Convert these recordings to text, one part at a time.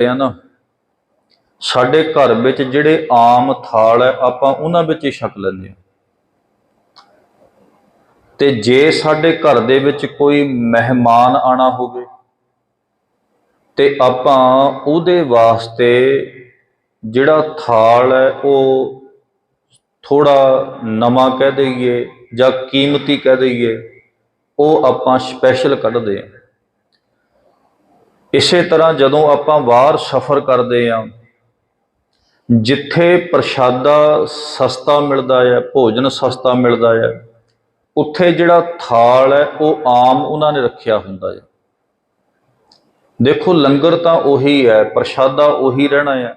ਆ ਨਾ ਸਾਡੇ ਘਰ ਵਿੱਚ ਜਿਹੜੇ ਆਮ ਥਾਲ ਹੈ, ਆਪਾਂ ਉਹਨਾਂ ਵਿੱਚ ਹੀ ਛਕ ਲੈਂਦੇ ਹਾਂ। ਤੇ ਜੇ ਸਾਡੇ ਘਰ ਦੇ ਵਿੱਚ ਕੋਈ ਮਹਿਮਾਨ ਆਣਾ ਹੋਵੇ, ਤੇ ਆਪਾਂ ਉਹਦੇ ਵਾਸਤੇ ਜਿਹੜਾ ਥਾਲ ਹੈ, ਉਹ ਥੋੜਾ ਨਵਾਂ ਕਹਿ ਦਈਏ ਜਾਂ ਕੀਮਤੀ ਕਹਿ ਦਈਏ, ਉਹ ਆਪਾਂ ਸਪੈਸ਼ਲ ਕੱਢਦੇ ਹਾਂ। ਇਸੇ ਤਰ੍ਹਾਂ ਜਦੋਂ ਆਪਾਂ ਬਾਹਰ ਸਫ਼ਰ ਕਰਦੇ ਹਾਂ ਜਿੱਥੇ ਪ੍ਰਸ਼ਾਦਾ ਸਸਤਾ ਮਿਲਦਾ ਹੈ, ਭੋਜਨ ਸਸਤਾ ਮਿਲਦਾ ਹੈ, ਉੱਥੇ ਜਿਹੜਾ ਥਾਲ ਹੈ, ਉਹ ਆਮ ਉਹਨਾਂ ਨੇ ਰੱਖਿਆ ਹੁੰਦਾ ਹੈ। ਦੇਖੋ, ਲੰਗਰ ਤਾਂ ਉਹੀ ਹੈ, ਪ੍ਰਸ਼ਾਦਾ ਉਹੀ ਰਹਿਣਾ ਹੈ,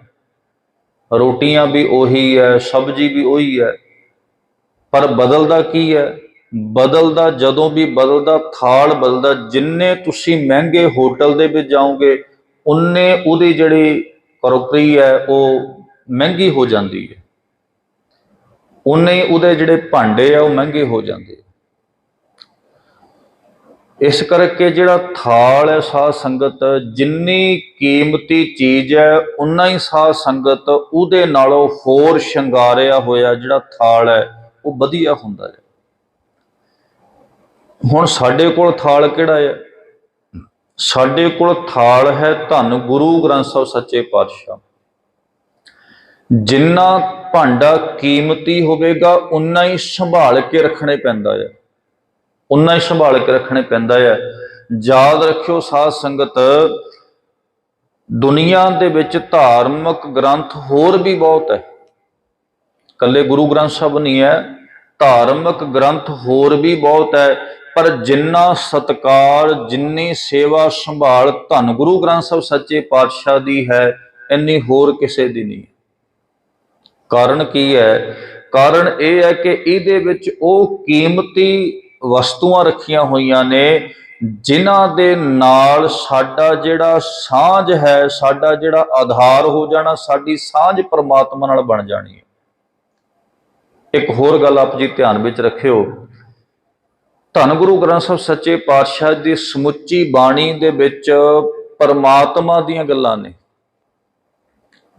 ਰੋਟੀਆਂ ਵੀ ਉਹੀ ਹੈ, ਸਬਜ਼ੀ ਵੀ ਉਹੀ ਹੈ, ਪਰ ਬਦਲਦਾ ਕੀ ਹੈ? ਬਦਲਦਾ, ਜਦੋਂ ਵੀ ਬਦਲਦਾ, ਥਾਲ ਬਦਲਦਾ, ਜਿੰਨੇ ਤੁਸੀਂ ਮਹਿੰਗੇ ਹੋਟਲ ਦੇ ਵਿੱਚ ਜਾਓਗੇ, ਉਨੇ ਉਹਦੀ ਜਿਹੜੀ ਕਰੋਕਰੀ ਹੈ, ਉਹ ਮਹਿੰਗੀ ਹੋ ਜਾਂਦੀ ਹੈ ਉਨੇ ਉਹਦੇ ਜਿਹੜੇ ਭਾਂਡੇ ਆ, ਉਹ ਮਹਿੰਗੇ ਹੋ ਜਾਂਦੇ ਆ। ਇਸ ਕਰਕੇ ਜਿਹੜਾ ਥਾਲ ਹੈ, ਸਾਧ ਸੰਗਤ, ਜਿੰਨੀ ਕੀਮਤੀ ਚੀਜ਼ ਹੈ, ਉਨਾ ਹੀ ਸਾਧ ਸੰਗਤ ਉਹਦੇ ਨਾਲੋਂ ਹੋਰ ਸ਼ਿੰਗਾਰਿਆ ਹੋਇਆ ਜਿਹੜਾ ਥਾਲ ਹੈ, ਉਹ ਵਧੀਆ ਹੁੰਦਾ ਹੈ ਹੁਣ ਸਾਡੇ ਕੋਲ ਥਾਲ ਕਿਹੜਾ ਹੈ ਸਾਡੇ ਕੋਲ ਥਾਲ ਹੈ ਧੰਨ ਗੁਰੂ ਗ੍ਰੰਥ ਸਾਹਿਬ ਸੱਚੇ ਪਾਤਸ਼ਾਹ। ਜਿੰਨਾ ਭਾਂਡਾ ਕੀਮਤੀ ਹੋਵੇਗਾ, ਉਨਾ ਹੀ ਸੰਭਾਲ ਕੇ ਰੱਖਣੇ ਪੈਂਦਾ ਹੈ ਉਨਾ ਹੀ ਸੰਭਾਲ ਕੇ ਰੱਖਣੇ ਪੈਂਦਾ ਹੈ ਯਾਦ ਰੱਖਿਓ ਸਾਧ ਸੰਗਤ, ਦੁਨੀਆ ਦੇ ਵਿੱਚ ਧਾਰਮਿਕ ਗ੍ਰੰਥ ਹੋਰ ਵੀ ਬਹੁਤ ਹੈ। ਕੱਲੇ ਗੁਰੂ ਗ੍ਰੰਥ ਸਾਹਿਬ ਨਹੀਂ ਹੈ, ਧਾਰਮਿਕ ਗ੍ਰੰਥ ਹੋਰ ਵੀ ਬਹੁਤ ਹੈ। ਪਰ ਜਿੰਨਾ ਸਤਕਾਰ, ਜਿੰਨੀ ਸੇਵਾ ਸੰਭਾਲ ਧੰਨ ਗੁਰੂ ਗ੍ਰੰਥ ਸਾਹਿਬ ਸੱਚੇ ਪਾਤਸ਼ਾਹ ਦੀ ਹੈ, ਇੰਨੀ ਹੋਰ ਕਿਸੇ ਦੀ ਨਹੀਂ। ਕਾਰਨ ਕੀ ਹੈ? ਕਾਰਨ ਇਹ ਹੈ ਕਿ ਇਹਦੇ ਵਿੱਚ ਉਹ ਕੀਮਤੀ ਵਸਤੂਆਂ ਰੱਖੀਆਂ ਹੋਈਆਂ ਨੇ, ਜਿਨ੍ਹਾਂ ਦੇ ਨਾਲ ਸਾਡਾ ਜਿਹੜਾ ਸਾਂਝ ਹੈ, ਸਾਡਾ ਜਿਹੜਾ ਆਧਾਰ ਹੋ ਜਾਣਾ, ਸਾਡੀ ਸਾਂਝ ਪਰਮਾਤਮਾ ਨਾਲ ਬਣ ਜਾਣੀ ਹੈ। ਇੱਕ ਹੋਰ ਗੱਲ ਆਪ ਜੀ ਧਿਆਨ ਵਿੱਚ ਰੱਖਿਓ। ਧੰਨ ਗੁਰੂ ਗ੍ਰੰਥ ਸਾਹਿਬ ਸੱਚੇ ਪਾਤਸ਼ਾਹ ਦੀ ਸਮੁੱਚੀ ਬਾਣੀ ਦੇ ਵਿੱਚ ਪਰਮਾਤਮਾ ਦੀਆਂ ਗੱਲਾਂ ਨੇ।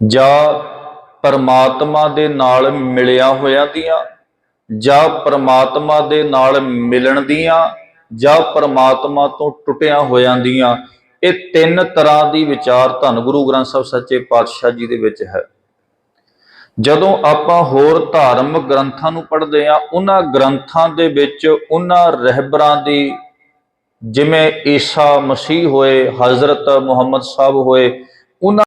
ਜਾਂ ਪਰਮਾਤਮਾ ਦੇ ਨਾਲ ਮਿਲਿਆ ਹੋਇਆ ਦੀਆਂ, ਜਾਂ ਪਰਮਾਤਮਾ ਦੇ ਨਾਲ ਮਿਲਣ ਦੀਆਂ, ਜਾਂ ਪਰਮਾਤਮਾ ਤੋਂ ਟੁੱਟਿਆ ਹੋਇਆਂ ਦੀਆਂ, ਇਹ ਤਿੰਨ ਤਰ੍ਹਾਂ ਦੀ ਵਿਚਾਰ ਧੰਨ ਗੁਰੂ ਗ੍ਰੰਥ ਸਾਹਿਬ ਸੱਚੇ ਪਾਤਸ਼ਾਹ ਜੀ ਦੇ ਵਿੱਚ ਹੈ। ਜਦੋਂ ਆਪਾਂ ਹੋਰ ਧਾਰਮਿਕ ਗ੍ਰੰਥਾਂ ਨੂੰ ਪੜ੍ਹਦੇ ਆ ਉਹਨਾਂ ਗ੍ਰੰਥਾਂ ਦੇ ਵਿੱਚ ਉਹਨਾਂ ਰਹਿਬਰਾਂ ਦੀ, ਜਿਵੇਂ ਈਸਾ ਮਸੀਹ ਹੋਏ, ਹਜ਼ਰਤ ਮੁਹੰਮਦ ਸਾਹਿਬ ਹੋਏ